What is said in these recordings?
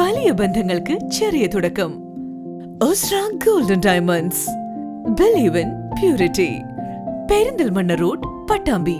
വലിയ ബന്ധങ്ങൾക്ക് ചെറിയ തുടക്കം. Osra golden diamonds believe in purity Perinthalmanna road Pattambi.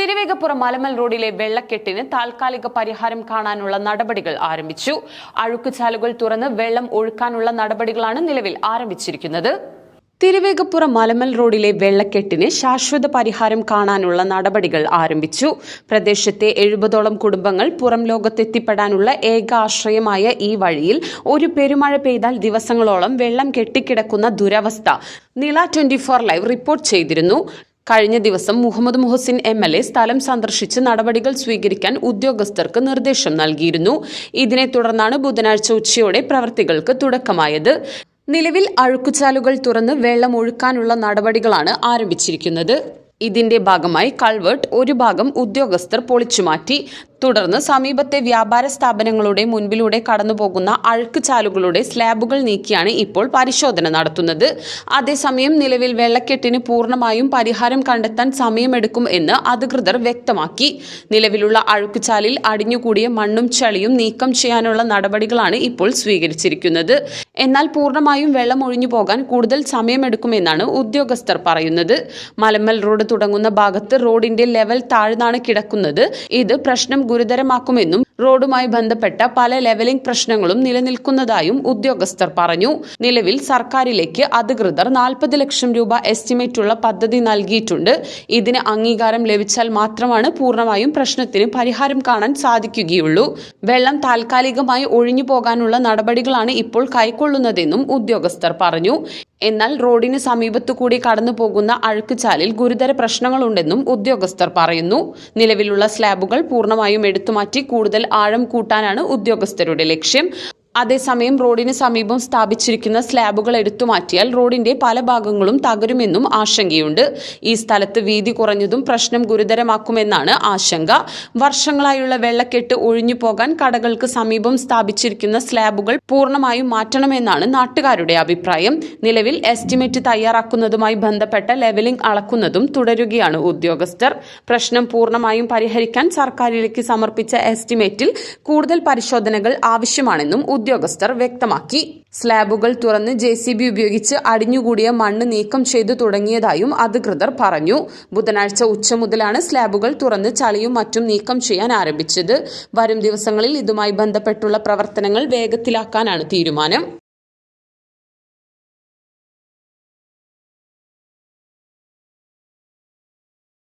Thiruvegappura മലമൽ റോഡിലെ വെള്ളക്കെട്ടിന് താൽക്കാലിക പരിഹാരം കാണാനുള്ള നടപടികൾ ആരംഭിച്ചു. അഴുക്കുചാലുകൾ തുറന്ന് വെള്ളം ഒഴുക്കാനുള്ള നടപടികളാണ് നിലവിൽ ആരംഭിച്ചിരിക്കുന്നത്. തിരുവേഗപ്പുറം മലമൽ റോഡിലെ വെള്ളക്കെട്ടിന് ശാശ്വത പരിഹാരം കാണാനുള്ള നടപടികൾ ആരംഭിച്ചു. പ്രദേശത്തെ എഴുപതോളം കുടുംബങ്ങൾ പുറം ലോകത്തെത്തിപ്പെടാനുള്ള ഏക ആശ്രയമായ ഈ വഴിയിൽ ഒരു പെരുമഴ പെയ്താൽ ദിവസങ്ങളോളം വെള്ളം കെട്ടിക്കിടക്കുന്ന ദുരവസ്ഥ നില ട്വന്റി ഫോർ ലൈവ് റിപ്പോർട്ട് ചെയ്തിരുന്നു. കഴിഞ്ഞ ദിവസം Muhammad Muhsin M L A സ്ഥലം സന്ദർശിച്ച് നടപടികൾ സ്വീകരിക്കാൻ ഉദ്യോഗസ്ഥർക്ക് നിർദ്ദേശം നൽകിയിരുന്നു. ഇതിനെ തുടർന്നാണ് ബുധനാഴ്ച ഉച്ചയോടെ പ്രവർത്തികൾക്ക് തുടക്കമായത്. നിലവിൽ അഴുക്കുചാലുകൾ തുറന്ന് വെള്ളം ഒഴുക്കാനുള്ള നടപടികളാണ് ആരംഭിച്ചിരിക്കുന്നത്. ഇതിന്റെ ഭാഗമായി കൾവേർട്ട് ഒരു ഭാഗം ഉദ്യോഗസ്ഥർ പൊളിച്ചുമാറ്റി തുടർന്ന് സമീപത്തെ വ്യാപാര സ്ഥാപനങ്ങളുടെ മുൻപിലൂടെ കടന്നുപോകുന്ന അഴുക്ക് ചാലുകളുടെ സ്ലാബുകൾ നീക്കിയാണ് ഇപ്പോൾ പരിശോധന നടത്തുന്നത്. അതേസമയം നിലവിൽ വെള്ളക്കെട്ടിന് പൂർണമായും പരിഹാരം കണ്ടെത്താൻ സമയമെടുക്കും എന്ന് അധികൃതർ വ്യക്തമാക്കി. നിലവിലുള്ള അഴുക്കുചാലിൽ അടിഞ്ഞുകൂടിയ മണ്ണും ചളിയും നീക്കം ചെയ്യാനുള്ള നടപടികളാണ് ഇപ്പോൾ സ്വീകരിച്ചിരിക്കുന്നത്. എന്നാൽ പൂർണമായും വെള്ളം ഒഴിഞ്ഞു പോകാൻ കൂടുതൽ സമയമെടുക്കുമെന്നാണ് ഉദ്യോഗസ്ഥർ പറയുന്നത്. മലമ്മൽ റോഡ് തുടങ്ങുന്ന ഭാഗത്ത് റോഡിന്റെ ലെവൽ താഴ്ന്നാണ് കിടക്കുന്നത്. ഇത് പ്രശ്നം ഗുരുതരമാക്കുമെന്നും റോഡുമായി ബന്ധപ്പെട്ട പല ലെവലിംഗ് പ്രശ്നങ്ങളും നിലനിൽക്കുന്നതായും ഉദ്യോഗസ്ഥർ പറഞ്ഞു. നിലവിൽ സർക്കാരിലേക്ക് അധികൃതർ നാൽപ്പത് ലക്ഷം രൂപ എസ്റ്റിമേറ്റുള്ള പദ്ധതി നൽകിയിട്ടുണ്ട്. ഇതിന് അംഗീകാരം ലഭിച്ചാൽ മാത്രമാണ് പൂർണമായും പ്രശ്നത്തിന് പരിഹാരം കാണാൻ സാധിക്കുകയുള്ളൂ. വെള്ളം താൽക്കാലികമായി ഒഴിഞ്ഞു പോകാനുള്ള നടപടികളാണ് ഇപ്പോൾ കൈക്കൊള്ളുന്നതെന്നും ഉദ്യോഗസ്ഥർ പറഞ്ഞു. എന്നാൽ റോഡിന് സമീപത്തു കൂടി കടന്നു പോകുന്ന അഴുക്കുചാലിൽ ഗുരുതര പ്രശ്നങ്ങളുണ്ടെന്നും ഉദ്യോഗസ്ഥർ പറയുന്നു. നിലവിലുള്ള സ്ലാബുകൾ പൂർണമായും എടുത്തുമാറ്റി കൂടുതൽ ആഴം കൂട്ടാനാണ് ഉദ്യോഗസ്ഥരുടെ ലക്ഷ്യം. അതേസമയം റോഡിന് സമീപം സ്ഥാപിച്ചിരിക്കുന്ന സ്ലാബുകൾ എടുത്തുമാറ്റിയാൽ റോഡിന്റെ പല ഭാഗങ്ങളും തകരുമെന്നും ആശങ്കയുണ്ട്. ഈ സ്ഥലത്ത് വീതി കുറഞ്ഞതും പ്രശ്നം ഗുരുതരമാക്കുമെന്നാണ് ആശങ്ക. വർഷങ്ങളായുള്ള വെള്ളക്കെട്ട് ഒഴിഞ്ഞു പോകാൻ കടകൾക്ക് സമീപം സ്ഥാപിച്ചിരിക്കുന്ന സ്ലാബുകൾ പൂർണമായും മാറ്റണമെന്നാണ് നാട്ടുകാരുടെ അഭിപ്രായം. നിലവിൽ എസ്റ്റിമേറ്റ് തയ്യാറാക്കുന്നതുമായി ബന്ധപ്പെട്ട ലെവലിംഗ് അളക്കുന്നതും തുടരുകയാണ് ഉദ്യോഗസ്ഥർ. പ്രശ്നം പൂർണമായും പരിഹരിക്കാൻ സർക്കാരിലേക്ക് സമർപ്പിച്ച എസ്റ്റിമേറ്റിൽ കൂടുതൽ പരിശോധനകൾ ആവശ്യമാണെന്നും ഉദ്യോഗസ്ഥർ വ്യക്തമാക്കി. സ്ലാബുകൾ തുറന്ന് ജെ സി ബി ഉപയോഗിച്ച് അടിഞ്ഞുകൂടിയ മണ്ണ് നീക്കം ചെയ്തു തുടങ്ങിയതായും അധികൃതർ പറഞ്ഞു. ബുധനാഴ്ച ഉച്ച മുതലാണ് സ്ലാബുകൾ തുറന്ന് ചളിയും മറ്റും നീക്കം ചെയ്യാൻ ആരംഭിച്ചത്. വരും ദിവസങ്ങളിൽ ഇതുമായി ബന്ധപ്പെട്ടുള്ള പ്രവർത്തനങ്ങൾ വേഗത്തിലാക്കാനാണ് തീരുമാനം.